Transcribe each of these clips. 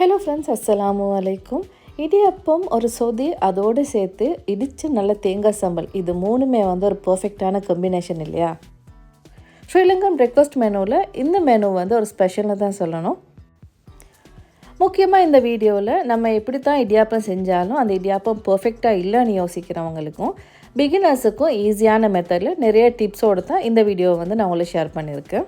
Hello friends அஸ்ஸலாமு அலைக்கும் இடியப்பம் ஒரு சொதி அதோடு சேர்த்து இடித்து நல்ல தேங்காய் சம்பல். இது மூணுமே வந்து ஒரு பர்ஃபெக்டான காம்பினேஷன் இல்லையா? ஸ்ரீலங்கன் பிரேக்ஃபாஸ்ட் மெனுவில் இந்த மெனு வந்து ஒரு ஸ்பெஷல்னு தான் சொல்லணும். முக்கியமாக இந்த வீடியோவில் நம்ம எப்படி தான் இடியாப்பம் செஞ்சாலும் அந்த இடியாப்பம் பர்ஃபெக்டாக இல்லைன்னு யோசிக்கிறவங்களுக்கும் பிகினர்ஸுக்கும் ஈஸியான மெத்தடில் நிறைய டிப்ஸோடு தான் இந்த வீடியோவை வந்து நான் உங்களை ஷேர் பண்ணியிருக்கேன்.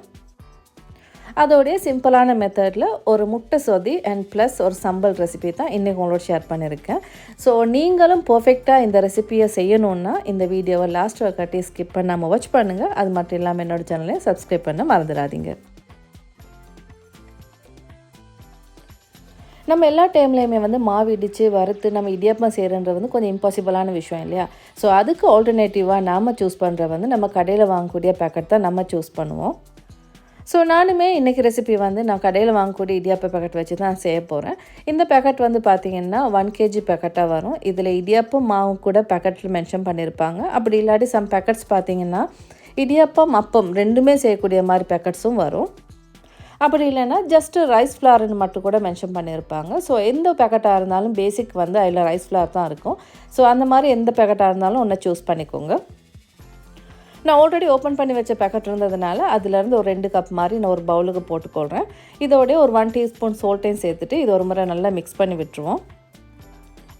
அதோடைய சிம்பிளான மெத்தடில் ஒரு முட்டை சொதி அண்ட் ப்ளஸ் ஒரு சம்பல் ரெசிபி தான் இன்றைக்கி உங்களோட ஷேர் பண்ணியிருக்கேன். ஸோ நீங்களும் பர்ஃபெக்டாக இந்த ரெசிபியை செய்யணுன்னா இந்த வீடியோவை லாஸ்ட் கட்டி ஸ்கிப் பண்ணாமல் வாட்ச் பண்ணுங்கள் அது மட்டும் இல்லாமல் என்னோடய சேனலையும் சப்ஸ்கிரைப் பண்ண மறந்துடாதீங்க. நம்ம எல்லா டைம்லேயுமே வந்து மாவு இடித்து வறுத்து நம்ம இடியாப்பம் செய்கிறன்றது வந்து கொஞ்சம் இம்பாசிபிளான விஷயம் இல்லையா? ஸோ அதுக்கு ஆல்டர்னேட்டிவாக நாம் சூஸ் பண்ணுற வந்து நம்ம கடையில் வாங்கக்கூடிய பேக்கெட் தான் நம்ம சூஸ் பண்ணுவோம். ஸோ நானுமே இன்றைக்கி ரெசிபி வந்து நான் கடையில் வாங்கக்கூடிய இடியாப்ப பேக்கெட் வச்சு தான் செய்ய போகிறேன் இந்த பேக்கெட் வந்து பார்த்திங்கன்னா ஒன் கேஜி பேக்கெட்டாக வரும். இதில் இடியாப்பம் மாவும் கூட பேக்கெட்டில் மென்ஷன் பண்ணியிருப்பாங்க அப்படி இல்லாட்டி சம் பேக்கெட்ஸ் பார்த்திங்கன்னா இடியாப்பம் அப்பம் ரெண்டுமே செய்யக்கூடிய மாதிரி பேக்கெட்ஸும் வரும். அப்படி இல்லைன்னா ஜஸ்ட்டு ரைஸ் ஃப்ளார்னு மட்டும் கூட மென்ஷன் பண்ணியிருப்பாங்க ஸோ எந்த பேக்கெட்டாக இருந்தாலும் பேசிக் வந்து அதில் ரைஸ் ஃப்ளார் தான் இருக்கும். ஸோ அந்த மாதிரி எந்த பேக்கெட்டாக இருந்தாலும் ஒன்று சூஸ் பண்ணிக்கோங்க. நான் ஆல்ரெடி ஓப்பன் பண்ணி வச்ச பேக்கெட் இருந்ததுனால அதுலேருந்து ஒரு ரெண்டு கப் மாதிரி நான் ஒரு பவுலுக்கு போட்டுக்கொள்கிறேன் இதோடய ஒரு ஒன் டீஸ்பூன் சோல்ட்டையும் சேர்த்துட்டு இது ஒரு முறை நல்லா மிக்ஸ் பண்ணி விட்டுருவோம்.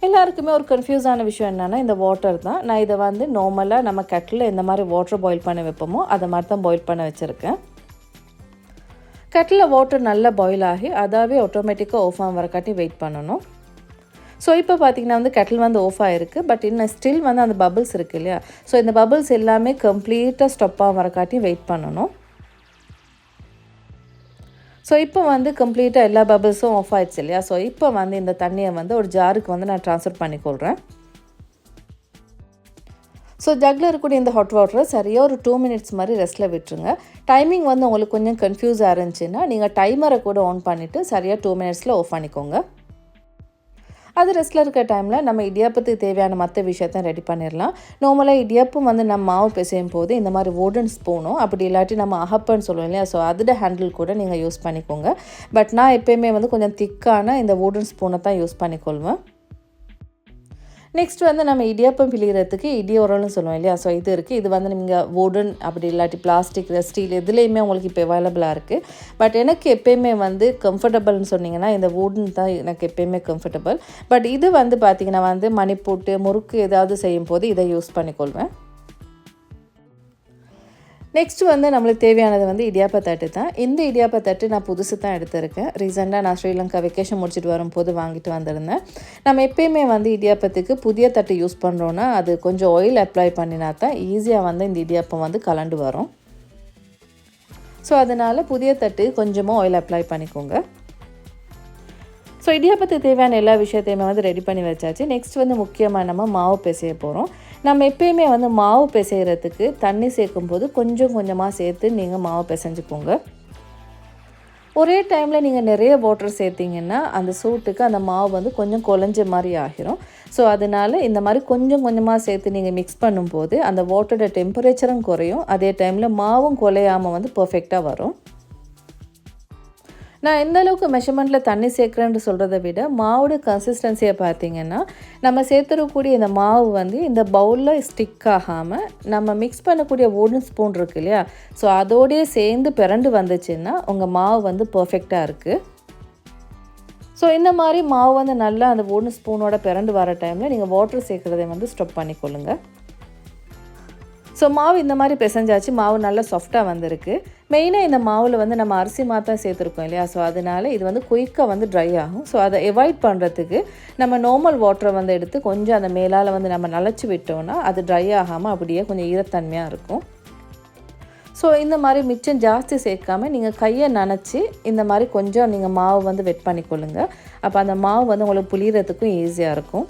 எல்லாருக்குமே ஒரு கன்ஃபியூஸான விஷயம் என்னென்னா இந்த வாட்டர் தான். நான் இதை வந்து நார்மலாக நம்ம கட்டில் எந்த மாதிரி வாட்டர் பாயில் பண்ணி வைப்போமோ அதை மாதிரி தான் பாயில் பண்ண வச்சுருக்கேன். கட்டில் வாட்டர் நல்லா பாயில் ஆகி அதாவே ஆட்டோமேட்டிக்காக ஆஃப் ஆகும் வரக்காட்டி வெயிட் பண்ணணும். ஸோ இப்போ பார்த்தீங்கன்னா வந்து கெட்டில் வந்து ஆஃப் ஆகிருக்கு பட் இன்னும் ஸ்டில் வந்து அந்த பபுள்ஸ் இருக்குது இல்லையா? ஸோ இந்த பபுள்ஸ் எல்லாமே கம்ப்ளீட்டாக ஸ்டப்பாக வரக்காட்டி வெயிட் பண்ணணும். ஸோ இப்போ வந்து கம்ப்ளீட்டாக எல்லா பபிள்ஸும் ஆஃப் ஆயிடுச்சு இல்லையா? ஸோ இப்போ வந்து இந்த தண்ணியை வந்து ஒரு ஜாருக்கு வந்து நான் ட்ரான்ஸ்ஃபர் பண்ணிக்கொள்கிறேன் ஸோ ஜக்கில் இருக்கக்கூடிய இந்த ஹாட் வாட்டரை சரியாக ஒரு டூ மினிட்ஸ் மாதிரி ரெஸ்ட்டில் விட்டுருங்க. டைமிங் வந்து உங்களுக்கு கொஞ்சம் கன்ஃபியூஸாக இருந்துச்சுன்னா நீங்கள் டைமரை கூட ஆன் பண்ணிவிட்டு சரியாக டூ மினிட்ஸில் ஆஃப் பண்ணிக்கோங்க. அது ரெஸ்ட்டில் இருக்கிற டைமில் நம்ம இடியாப்பத்துக்கு தேவையான மற்ற விஷயத்த ரெடி பண்ணிடலாம் நார்மலாக இடியாப்பம் வந்து நம்ம மாவு பிசையும் போது இந்த மாதிரி ஓடன் ஸ்பூனும் அப்படி இல்லாட்டி நம்ம அகப்பன்னு சொல்லுவோம் இல்லையா? ஸோ அதோட ஹேண்டில் கூட நீங்கள் யூஸ் பண்ணிக்கோங்க. பட் நான் எப்போயுமே வந்து கொஞ்சம் திக்கான இந்த ஓடன் ஸ்பூனை தான் யூஸ் பண்ணிக்கொள்வேன். நெக்ஸ்ட் வந்து நம்ம இடியாப்பம் பிழிகிறதுக்கு இடி உரம்னு சொல்லுவோம் இல்லையா? ஸோ இது இருக்குது இது வந்து நீங்கள் வுடன் அப்படி இல்லாட்டி பிளாஸ்டிக் ஸ்டீல் எதுலேயுமே உங்களுக்கு இப்போ அவைலபிளாக இருக்குது பட் எனக்கு எப்பயுமே வந்து கம்ஃபர்டபுள்னு சொன்னீங்கன்னா இந்த வுடன் தான் எனக்கு எப்பயுமே கம்ஃபர்டபுள் பட் இது வந்து பார்த்திங்கன்னா வந்து மணிப்பூட்டு முறுக்கு ஏதாவது செய்யும் போது இதை யூஸ் பண்ணிக்கொள்வேன். நெக்ஸ்ட் வந்து நம்மளுக்கு தேவையானது வந்து இடியாப்ப தட்டு தான். இந்த இடியாப்ப தட்டு நான் புதுசு தான் எடுத்திருக்கேன். ரீசெண்டாக நான் ஸ்ரீலங்கா வெக்கேஷன் முடிச்சுட்டு வரும்போது வாங்கிட்டு வந்திருந்தேன். நம்ம எப்பயுமே வந்து இடியாப்பத்துக்கு புதிய தட்டு யூஸ் பண்ணுறோன்னா அது கொஞ்சம் ஆயில் அப்ளை பண்ணினா தான் ஈஸியாக வந்து இந்த இடியாப்பம் வந்து கலண்டு வரும். ஸோ அதனால் புதிய தட்டு கொஞ்சமாக ஆயில் அப்ளை பண்ணிக்கோங்க. ஸோ இடியாப்பத்துக்கு தேவையான எல்லா விஷயத்தையுமே வந்து ரெடி பண்ணி வச்சாச்சு. நெக்ஸ்ட் வந்து முக்கியமாக நம்ம மாவு பேசிய போகிறோம் நம்ம எப்பயுமே வந்து மாவு பிசைகிறதுக்கு தண்ணி சேர்க்கும்போது கொஞ்சம் கொஞ்சமாக சேர்த்து நீங்கள் மாவு பிசைஞ்சுக்கோங்க. ஒரே டைமில் நீங்கள் நிறைய வாட்டர் சேர்த்திங்கன்னா அந்த சூட்டுக்கு அந்த மாவு வந்து கொஞ்சம் குழஞ்ச மாதிரி ஆகிரும். ஸோ அதனால் இந்த மாதிரி கொஞ்சம் கொஞ்சமாக சேர்த்து நீங்கள் மிக்ஸ் பண்ணும்போது அந்த வாட்டரோட டெம்பரேச்சரும் குறையும். அதே டைமில் மாவும் குலையாமல் வந்து பர்ஃபெக்டாக வரும். நான் எந்த அளவுக்கு மெஷர்மெண்ட்டில் தண்ணி சேர்க்குறேன்னு சொல்கிறத விட மாவோட கன்சிஸ்டன்சியை பார்த்தீங்கன்னா நம்ம சேர்த்துடக்கூடிய இந்த மாவு வந்து இந்த பவுலில் ஸ்டிக் ஆகாமல் நம்ம மிக்ஸ் பண்ணக்கூடிய ஓடன் ஸ்பூன் இருக்கு இல்லையா? ஸோ அதோடய சேர்ந்து பிறண்டு வந்துச்சுன்னா உங்கள் மாவு வந்து பர்ஃபெக்டாக இருக்குது ஸோ இந்த மாதிரி மாவு வந்து நல்லா அந்த ஒன்று ஸ்பூனோட பிறண்டு வர டைமில் நீங்கள் வாட்டர் சேர்க்குறதை வந்து ஸ்டப் பண்ணிக்கொள்ளுங்கள் ஸோ மாவு இந்த மாதிரி பிசைஞ்சாச்சு. மாவு நல்லா சாஃப்டாக வந்திருக்கு. மெயினாக இந்த மாவில் வந்து நம்ம அரிசி மாத்தான் சேர்த்துருக்கோம் இல்லையா? ஸோ அதனால் இது வந்து குயிக்காக வந்து ட்ரை ஆகும். ஸோ அதை அவாய்ட் பண்ணுறதுக்கு நம்ம நார்மல் வாட்டரை வந்து எடுத்து கொஞ்சம் அந்த மேலால் வந்து நம்ம நனைச்சி விட்டோம்னா அது ட்ரை ஆகாமல் அப்படியே கொஞ்சம் ஈரத்தன்மையாக இருக்கும். ஸோ இந்த மாதிரி மிச்சம் ஜாஸ்தி சேர்க்காமல் நீங்கள் கையை நனைச்சி இந்த மாதிரி கொஞ்சம் நீங்கள் மாவு வந்து வெட் பண்ணிக்கொள்ளுங்கள் அப்போ அந்த மாவு வந்து உங்களுக்கு புளியறதுக்கும் ஈஸியாக இருக்கும்.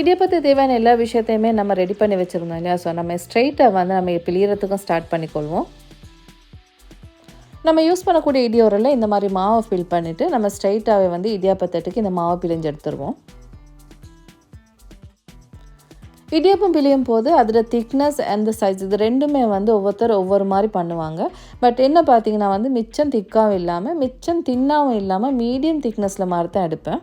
இடியப்பத்து தேவையான எல்லா விஷயத்தையுமே நம்ம ரெடி பண்ணி வச்சுருந்தோம் இல்லையா? ஸோ நம்ம ஸ்ட்ரெயிட்டாக வந்து நம்ம பிழியறதுக்கும் ஸ்டார்ட் பண்ணிக்கொள்வோம். நம்ம யூஸ் பண்ணக்கூடிய இடியோரில் இந்த மாதிரி மாவை ஃபில் பண்ணிவிட்டு நம்ம ஸ்ட்ரைட்டாகவே வந்து இடியாப்பத்தட்டுக்கு இந்த மாவை பிழிஞ்சு எடுத்துருவோம். இடியப்பம் பிழியும் போது அதில் திக்னஸ் அண்ட் சைஸ் இது ரெண்டுமே வந்து ஒவ்வொருத்தர் ஒவ்வொரு மாதிரி பண்ணுவாங்க. பட் என்ன பார்த்தீங்கன்னா வந்து மிச்சம் திக்காகவும் இல்லாமல் மிச்சம் தின்னாகவும் இல்லாமல் மீடியம் திக்னஸில் மாதிரி தான் எடுப்பேன்.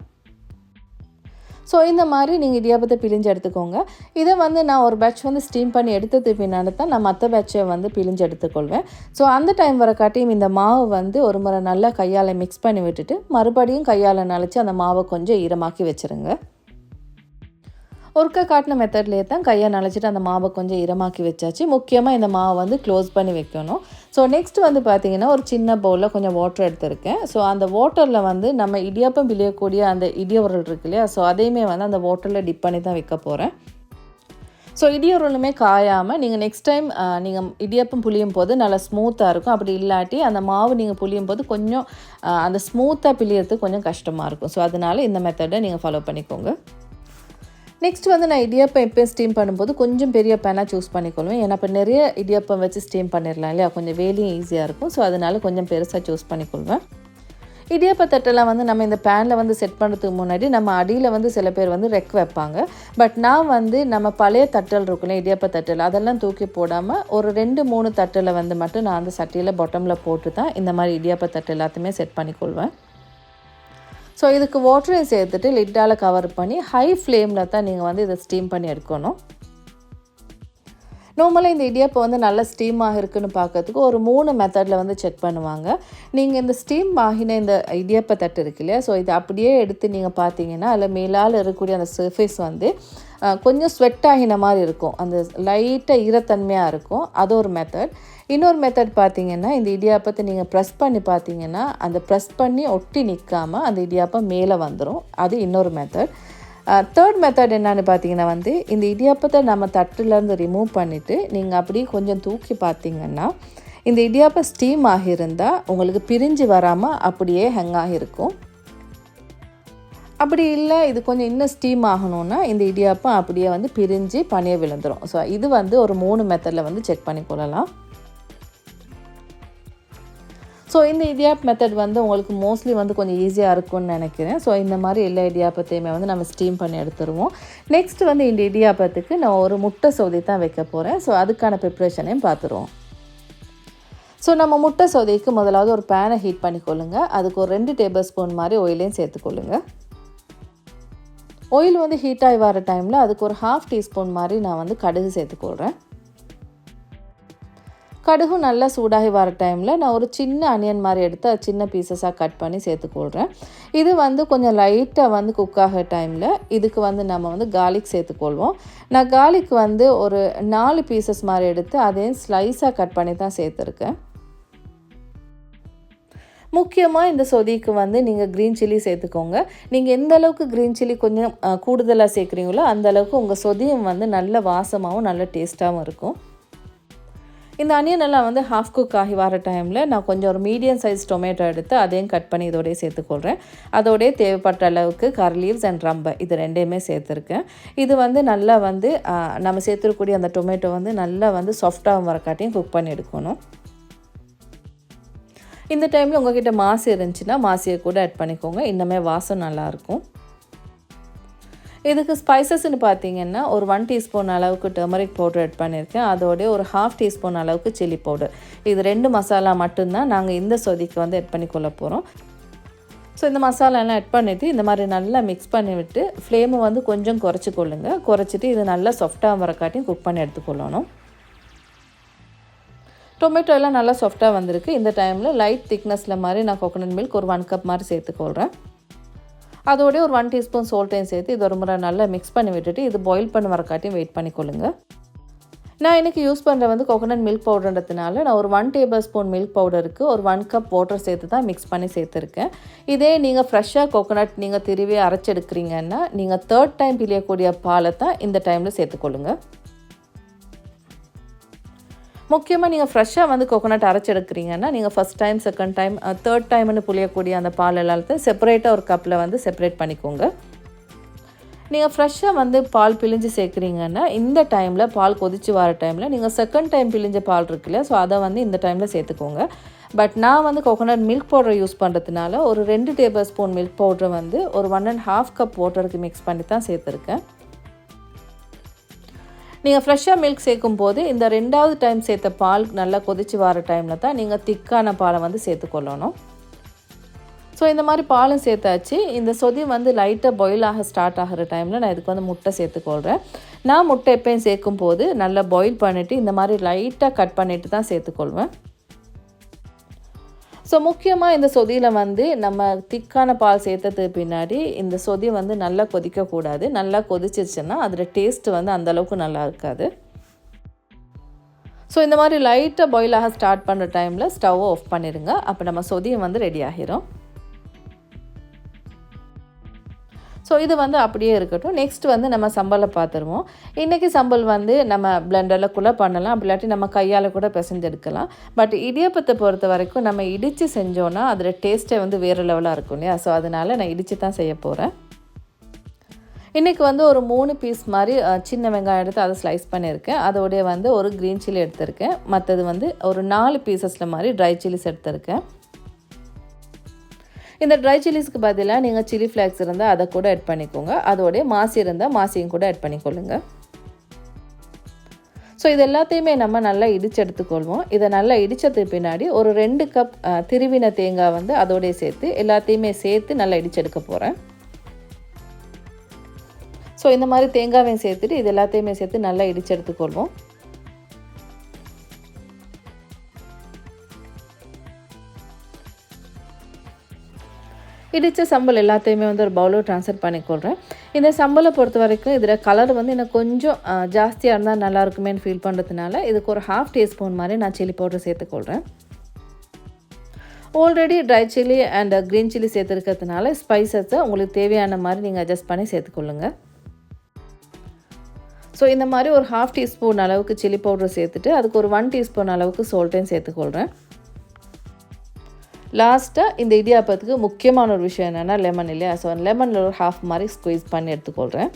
ஸோ இந்த மாதிரி நீங்கள் இடியாப்பத்தை பிழிஞ்சு எடுத்துக்கோங்க. இதை வந்து நான் ஒரு பேட்ச் வந்து ஸ்டீம் பண்ணி எடுத்தது பின்னாடி தான் நான் மற்ற பேட்சை வந்து பிழிஞ்சு எடுத்துக்கொள்வேன். ஸோ அந்த டைம் வர காட்டியும் இந்த மாவு வந்து ஒரு முறை நல்லா கையால் மிக்ஸ் பண்ணி விட்டுட்டு மறுபடியும் கையால் நனைச்சி அந்த மாவை கொஞ்சம் ஈரமாக்கி வச்சுருங்க. ஒருக்க காட்டின மெத்தட்லேயே தான் கையை நனைச்சிட்டு அந்த மாவை கொஞ்சம் இரமாக்கி வச்சாச்சு. முக்கியமாக இந்த மாவை வந்து க்ளோஸ் பண்ணி வைக்கணும். ஸோ நெக்ஸ்ட் வந்து பார்த்திங்கன்னா ஒரு சின்ன பவுலில் கொஞ்சம் வாட்டர் எடுத்திருக்கேன். ஸோ அந்த வாட்டரில் வந்து நம்ம இடியாப்பம் பிழியக்கூடிய அந்த இடியோரல் இருக்கு இல்லையா? ஸோ அதையுமே வந்து அந்த வாட்டரில் டிப் பண்ணி தான் வைக்க போகிறேன் ஸோ இடியோரலுமே காயாமல் நீங்கள் நெக்ஸ்ட் டைம் நீங்கள் இடியப்பம் புளியும் போது நல்லா ஸ்மூத்தாக இருக்கும். அப்படி இல்லாட்டி அந்த மாவு நீங்கள் புளியும் போது கொஞ்சம் அந்த ஸ்மூத்தாக பிழியறதுக்கு கொஞ்சம் கஷ்டமாக இருக்கும். ஸோ அதனால் இந்த மெத்தடை நீங்கள் ஃபாலோ பண்ணிக்கோங்க. நெக்ஸ்ட் வந்து நான் இடியப்பம் எப்போ ஸ்டீம் பண்ணும்போது கொஞ்சம் பெரிய பேனாக சூஸ் பண்ணிக்கொள்வேன். ஏன்னா இப்போ நிறைய இடியப்பம் வச்சு ஸ்டீம் பண்ணிடலாம் இல்லையா? கொஞ்சம் வேலையும் ஈஸியாக இருக்கும். ஸோ அதனால் கொஞ்சம் பெருசாக சூஸ் பண்ணிக்கொள்வேன். இடியப்ப தட்டெல்லாம் வந்து நம்ம இந்த பேனில் வந்து செட் பண்ணுறதுக்கு முன்னாடி நம்ம அடியில் வந்து சில பேர் வந்து ரெக் வைப்பாங்க. பட் நான் வந்து நம்ம பழைய தட்டல் இருக்குல்ல இடியப்ப தட்டல். அதெல்லாம் தூக்கி போடாமல் ஒரு ரெண்டு மூணு தட்டில் வந்து மட்டும் நான் அந்த சட்டியில் பொட்டமில் போட்டு தான் இந்த மாதிரி இடியப்ப தட்டு எல்லாத்தையுமே செட் பண்ணிக்கொள்வேன். ஸோ இதுக்கு வாட்டரை சேர்த்துட்டு லிட்டால் கவர் பண்ணி ஹை ஃப்ளேமில் தான் நீங்கள் வந்து இதை ஸ்டீம் பண்ணி எடுக்கணும். நார்மலாக இந்த இடியாப்பம் வந்து நல்லா ஸ்டீம் ஆகிருக்குன்னு பார்க்கறதுக்கு ஒரு மூணு மெத்தடில் வந்து செக் பண்ணுவாங்க. நீங்கள் இந்த ஸ்டீம் ஆகின இந்த இடியாப்ப தட்டு இருக்கு இல்லையா? ஸோ இதை அப்படியே எடுத்து நீங்கள் பார்த்தீங்கன்னா அதில் மேலால் இருக்கக்கூடிய அந்த சர்ஃபேஸ் வந்து கொஞ்சம் ஸ்வெட் ஆகின மாதிரி இருக்கும். அந்த லைட்டாக ஈரத்தன்மையாக இருக்கும். அது ஒரு மெத்தட் இன்னொரு மெத்தட் பார்த்தீங்கன்னா இந்த இடியாப்பத்தை நீங்கள் ப்ரெஸ் பண்ணி பார்த்தீங்கன்னா அந்த ப்ரெஸ் பண்ணி ஒட்டி நிற்காமல் அந்த இடியாப்பம் மேலே வந்துடும் அது இன்னொரு மெத்தட் தேர்ட் மெத்தட் என்னன்னு பார்த்தீங்கன்னா வந்து இந்த இடியாப்பத்தை நம்ம தட்டுலேருந்து ரிமூவ் பண்ணிவிட்டு நீங்கள் அப்படியே கொஞ்சம் தூக்கி பார்த்தீங்கன்னா இந்த இடியாப்பம் ஸ்டீம் ஆகியிருந்தால் உங்களுக்கு பிரிஞ்சு வராமல் அப்படியே ஹெங் ஆகியிருக்கும். அப்படி இல்லை இது கொஞ்சம் இன்னும் ஸ்டீம் ஆகணும்னா இந்த இடியாப்பம் அப்படியே வந்து பிரிஞ்சு பனியை விழுந்துடும் ஸோ இது வந்து ஒரு மூணு மெத்தடில் வந்து செக் பண்ணி கொள்ளலாம். ஸோ இந்த இடியாப் மெத்தட் வந்து உங்களுக்கு மோஸ்ட்லி வந்து கொஞ்சம் ஈஸியாக இருக்கும்னு நினைக்கிறேன். ஸோ இந்த மாதிரி எல்லா இடியாப்பத்தையுமே வந்து நம்ம ஸ்டீம் பண்ணி எடுத்துருவோம். நெக்ஸ்ட் வந்து இந்த இடியாப்பத்துக்கு நான் ஒரு முட்டை சோதி தான் வைக்க போகிறேன் ஸோ அதுக்கான ப்ரிப்ரேஷனையும் பார்த்துருவோம் ஸோ நம்ம முட்டை சோதிக்கு முதலாவது ஒரு பேனை ஹீட் பண்ணிக்கொள்ளுங்க. அதுக்கு ஒரு ரெண்டு டேபிள் ஸ்பூன் மாதிரி ஆயிலையும் சேர்த்துக்கொள்ளுங்கள் ஆயில் வந்து ஹீட் ஆகி வர டைமில் அதுக்கு ஒரு ஹாஃப் டீஸ்பூன் மாதிரி நான் வந்து கடுகு சேர்த்துக்கொள்கிறேன் கடுகும் நல்லா சூடாகி வர டைமில் நான் ஒரு சின்ன அனியன் மாதிரி எடுத்து அது சின்ன பீசஸாக கட் பண்ணி சேர்த்துக்கொள்கிறேன் இது வந்து கொஞ்சம் லைட்டாக வந்து குக் ஆகிற டைமில் இதுக்கு வந்து நம்ம வந்து கார்லிக் சேர்த்துக்கொள்வோம் நான் கார்லிக் வந்து ஒரு நாலு பீசஸ் மாதிரி எடுத்து அதையும் ஸ்லைஸாக கட் பண்ணி தான் சேர்த்துருக்கேன். முக்கியமாக இந்த சொதிக்கு வந்து நீங்கள் க்ரீன் சில்லி சேர்த்துக்கோங்க. நீங்கள் எந்த அளவுக்கு க்ரீன் சில்லி கொஞ்சம் கூடுதலாக சேர்க்குறீங்களோ அந்த அளவுக்கு உங்கள் சொதியும் வந்து நல்ல வாசமாகவும் நல்ல டேஸ்ட்டாகவும் இருக்கும். இந்த அனியன் எல்லாம் வந்து ஹாஃப் குக் ஆகி வர டைமில் நான் கொஞ்சம் ஒரு மீடியம் சைஸ் டொமேட்டோ எடுத்து அதையும் கட் பண்ணி இதோடய சேர்த்துக்கொள்கிறேன் அதோடய தேவைப்பட்ட அளவுக்கு கர் லீவ்ஸ் அண்ட் ரம்பை இது ரெண்டையுமே சேர்த்துருக்கேன். இது வந்து நல்லா வந்து நம்ம சேர்த்துருக்கூடிய அந்த டொமேட்டோ வந்து நல்லா வந்து சாஃப்டாக வரக்காட்டியும் குக் பண்ணி எடுக்கணும். இந்த டைமில் உங்ககிட்ட மாசி இருந்துச்சுன்னா மாசியை கூட ஆட் பண்ணிக்கோங்க. இன்னுமே வாசம் நல்லாயிருக்கும். இதுக்கு ஸ்பைசஸ்ன்னு பார்த்தீங்கன்னா ஒரு ஒன் டீஸ்பூன் அளவுக்கு டர்மரிக் பவுடர் ஆட் பண்ணியிருக்கேன். அதோடைய ஒரு ஹாஃப் டீஸ்பூன் அளவுக்கு சில்லி பவுடர் இது ரெண்டு மசாலா மட்டும்தான் நாங்கள் இந்த சொதிக்கு வந்து ஆட் பண்ணிக்கொள்ள போகிறோம் ஸோ இந்த மசாலாலாம் ஆட் பண்ணிவிட்டு இந்த மாதிரி நல்லா மிக்ஸ் பண்ணிவிட்டு ஃப்ளேமை வந்து கொஞ்சம் குறைச்சி கொள்ளுங்கள் குறைச்சிட்டு இது நல்லா சாஃப்டாக வரக்காட்டியும் குக் பண்ணி எடுத்துக்கொள்ளணும். டொமேட்டோ எல்லாம் நல்லா சாஃப்டாக வந்திருக்கு. இந்த டைமில் லைட் திக்னஸில் மாதிரி நான் கோகோனட் மில்க் ஒரு ஒன் கப் மாதிரி சேர்த்துக்கொள்கிறேன் அதோடய ஒரு ஒன் டீஸ்பூன் சோல்ட்டையும் சேர்த்து இது ஒரு முறை நல்லா மிக்ஸ் பண்ணி விட்டுட்டு இது பாயில் பண்ண வரக்காட்டியும் வெயிட் பண்ணிக்கொள்ளுங்க நான் இன்றைக்கி யூஸ் பண்ணுற வந்து கோகோனட் மில்க் பவுடர்ன்றதுனால நான் ஒரு ஒன் டேபிள் ஸ்பூன் மில்க் பவுடருக்கு ஒரு ஒன் கப் வாட்டர் சேர்த்து தான் மிக்ஸ் பண்ணி சேர்த்துருக்கேன். இதே நீங்கள் ஃப்ரெஷ்ஷாக கோகோனட் நீங்கள் திருவி அரைச்செடுக்கிறீங்கன்னா நீங்கள் தேர்ட் டைம் பிழியக்கூடிய பாலை தான் இந்த டைமில் சேர்த்துக்கொள்ளுங்கள் முக்கியமாக நீங்கள் ஃப்ரெஷ்ஷாக வந்து கோகோனட் அரைச்சி எடுக்கிறீங்கன்னா நீங்கள் first time second time third டைம்னு புளியக்கூடிய அந்த பால் எல்லாத்தையும் செப்பரேட்டாக ஒரு கப்பில் வந்து செப்பரேட் பண்ணிக்கோங்க. நீங்கள் ஃப்ரெஷ்ஷாக வந்து பால் பிழிஞ்சு சேர்க்குறீங்கன்னா இந்த டைமில் பால் கொதித்து வர டைமில் நீங்கள் செகண்ட் டைம் பிழிஞ்ச பால் இருக்குல்ல ஸோ அதை வந்து இந்த டைமில் சேர்த்துக்கோங்க. பட் நான் வந்து கோகோனட் மில்க் பவுடர் யூஸ் பண்ணுறதுனால ஒரு ரெண்டு டேபிள் ஸ்பூன் மில்க் பவுடரை வந்து ஒரு ஒன் அண்ட் ஹாஃப் கப் வாட்டருக்கு மிக்ஸ் பண்ணி தான் சேர்த்துருக்கேன். நீங்கள் ஃப்ரெஷ்ஷாக மில்க் சேர்க்கும் போது இந்த ரெண்டாவது டைம் சேர்த்த பால் நல்லா கொதிச்சு வர டைமில் தான் நீங்கள் திக்கான பாலை வந்து சேர்த்துக்கொள்ளணும் ஸோ இந்த மாதிரி பாலும் சேர்த்தாச்சு. இந்த சொதி வந்து லைட்டாக பாயில் ஆக ஸ்டார்ட் ஆகிற டைமில் நான் இதுக்கு வந்து முட்டை சேர்த்துக்கொள்கிறேன் நான் முட்டை எப்பயும் சேர்க்கும் போது நல்லா பாயில் பண்ணிவிட்டு இந்த மாதிரி லைட்டாக கட் பண்ணிவிட்டு தான் சேர்த்துக்கொள்வேன் ஸோ முக்கியமாக இந்த சொதியில் வந்து நம்ம திக்கான பால் சேர்த்ததுக்கு பின்னாடி இந்த சொதி வந்து நல்லா கொதிக்கக்கூடாது நல்லா கொதிச்சிருச்சுன்னா அதில் டேஸ்ட்டு வந்து அந்தளவுக்கு நல்லா இருக்காது. ஸோ இந்த மாதிரி லைட்டாக பாயில் ஆக ஸ்டார்ட் பண்ணுற டைமில் ஸ்டவ்வை ஆஃப் பண்ணிடுங்க அப்போ நம்ம சொதியம் வந்து ரெடி ஆகிரும். ஸோ இது வந்து அப்படியே இருக்கட்டும். நெக்ஸ்ட் வந்து நம்ம சம்பளை பார்த்துருவோம் இன்றைக்கி சம்பல் வந்து நம்ம பிளெண்டரில் கூட பண்ணலாம். அப்படி இல்லாட்டி நம்ம கையால் கூட பிசைஞ்செடுக்கலாம். பட் இடியப்பத்தை பொறுத்த வரைக்கும் நம்ம இடித்து செஞ்சோன்னா அதில் டேஸ்ட்டே வந்து வேறு லெவலாக இருக்கும் இல்லையா? ஸோ அதனால் நான் இடித்து தான் செய்ய போகிறேன் இன்றைக்கி வந்து ஒரு மூணு பீஸ் மாதிரி சின்ன வெங்காயம் எடுத்து அதை ஸ்லைஸ் பண்ணியிருக்கேன். அதோடைய வந்து ஒரு க்ரீன் சில்லி எடுத்திருக்கேன். மற்றது வந்து ஒரு நாலு பீசஸில் மாதிரி ட்ரை சில்லிஸ் எடுத்திருக்கேன். இந்த ட்ரை சில்லிஸ்க்கு பதிலாக நீங்கள் சில்லி ஃப்ளாக்ஸ் இருந்தால் அதை கூட ஆட் பண்ணிக்கோங்க. அதோடைய மாசி இருந்தால் மாசியும் கூட ஆட் பண்ணிக்கொள்ளுங்க. ஸோ இது எல்லாத்தையுமே நம்ம நல்லா இடித்து எடுத்துக்கொள்வோம். இதை நல்லா இடித்ததுக்கு பின்னாடி ஒரு ரெண்டு கப் திருவின தேங்காய் வந்து அதோடைய சேர்த்து எல்லாத்தையுமே சேர்த்து நல்லா இடிச்செடுக்க போகிறேன் ஸோ இந்த மாதிரி தேங்காவையும் சேர்த்துட்டு இது எல்லாத்தையுமே சேர்த்து நல்லா இடித்து எடுத்துக்கொள்வோம். இடித்த சம்பல் எல்லாத்தையுமே வந்து ஒரு பவுலில் ட்ரான்ஸ்ஃபர் பண்ணிக்கொள்கிறேன் இந்த சம்பளை பொறுத்த வரைக்கும் இதில் கலர் வந்து எனக்கு கொஞ்சம் ஜாஸ்தியாக இருந்தால் நல்லா ஃபீல் பண்ணுறதுனால இதுக்கு ஒரு ஹாஃப் டீஸ்பூன் மாதிரி நான் chilli powder சேர்த்துக்கொள்கிறேன் already dry chilli and green chilli சேர்த்துருக்கிறதுனால ஸ்பைசஸை உங்களுக்கு தேவையான மாதிரி நீங்கள் அட்ஜஸ்ட் பண்ணி சேர்த்துக்கொள்ளுங்க. ஸோ இந்த மாதிரி ஒரு ஹாஃப் டீஸ்பூன் அளவுக்கு சில்லி பவுடர் சேர்த்துட்டு அதுக்கு ஒரு ஒன் டீஸ்பூன் அளவுக்கு சோல்ட்டையும் சேர்த்துக்கொள்கிறேன் லாஸ்ட்டாக இந்த இடியாப்பத்துக்கு முக்கியமான ஒரு விஷயம் என்னென்னா லெமன் இல்லையா? ஸோ லெமனில் ஒரு ஹாஃப் மாதிரி ஸ்குவீஸ் பண்ணி எடுத்துக்கொள்கிறேன்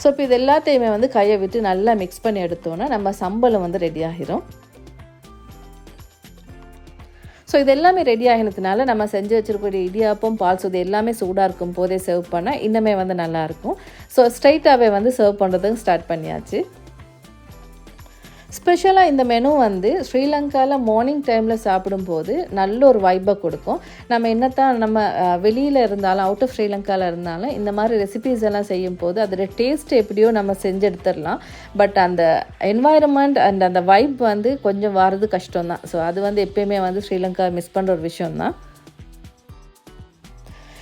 ஸோ இப்போ இது எல்லாத்தையுமே வந்து கையை விட்டு நல்லா மிக்ஸ் பண்ணி எடுத்தோன்னா நம்ம சம்பளம் வந்து ரெடி ஆகிரும். ஸோ இது எல்லாமே ரெடி ஆகினதுனால நம்ம செஞ்சு வச்சுருக்கக்கூடிய இடியாப்பம் பால் இது எல்லாமே சூடாக இருக்கும் போதே சர்வ் பண்ணால் இன்னுமே வந்து நல்லாயிருக்கும் ஸோ ஸ்ட்ரைட்டாகவே வந்து சர்வ் பண்ணுறதுக்கு ஸ்டார்ட் பண்ணியாச்சு. ஸ்பெஷலாக இந்த மெனு வந்து ஸ்ரீலங்காவில் மார்னிங் டைமில் சாப்பிடும்போது நல்ல ஒரு வைப்பை கொடுக்கும். நம்ம என்னத்தான் நம்ம வெளியில் இருந்தாலும் அவுட் ஆஃப் ஸ்ரீலங்காவில் இருந்தாலும் இந்த மாதிரி ரெசிபீஸ் எல்லாம் செய்யும் போது அதோட டேஸ்ட் எப்படியோ நம்ம செஞ்சு எடுத்துடலாம் பட் அந்த என்வாயர்மெண்ட் அண்ட் அந்த வைப் வந்து கொஞ்சம் வர்றது கஷ்டம் தான் ஸோ அது வந்து எப்பயுமே வந்து ஸ்ரீலங்கா மிஸ் பண்ணுற ஒரு விஷயம் தான்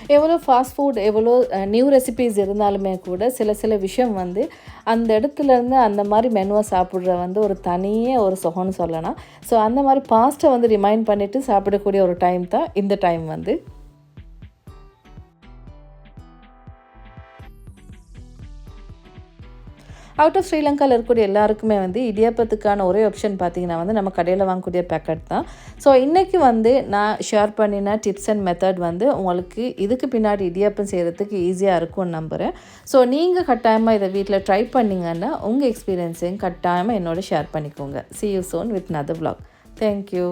எவ்வளோ ஃபாஸ்ட் ஃபுட் எவ்வளோ நியூ ரெசிபீஸ் இருந்தாலுமே கூட சில சில விஷயம் வந்து அந்த இடத்துலேருந்து அந்த மாதிரி மெனுவை சாப்பிட்ற வந்து ஒரு தனியே ஒரு சுகம்னு சொல்லலாம். ஸோ அந்த மாதிரி பாஸ்ட்டை வந்து ரிமைண்ட் பண்ணிவிட்டு சாப்பிடக்கூடிய ஒரு டைம் தான் இந்த டைம் வந்து. அவுட் ஆஃப் ஸ்ரீலங்காவில் இருக்கக்கூடிய எல்லாருக்குமே வந்து இடியாப்பத்துக்கான ஒரே ஆப்ஷன் பார்த்தீங்கன்னா வந்து நம்ம கடையில் வாங்கக்கூடிய பேக்கெட் தான். ஸோ இன்றைக்கி வந்து நான் ஷேர் பண்ணின டிப்ஸ் அண்ட் மெத்தட் வந்து உங்களுக்கு இதுக்கு பின்னாடி இடியாப்பம் செய்கிறதுக்கு ஈஸியாக இருக்கும்னு நம்புகிறேன் ஸோ நீங்கள் கட்டாயமாக இதை வீட்டில் ட்ரை பண்ணிங்கன்னா உங்கள் எக்ஸ்பீரியன்ஸையும் கட்டாயமாக என்னோட ஷேர் பண்ணிக்கோங்க. See you soon with another vlog. Thank you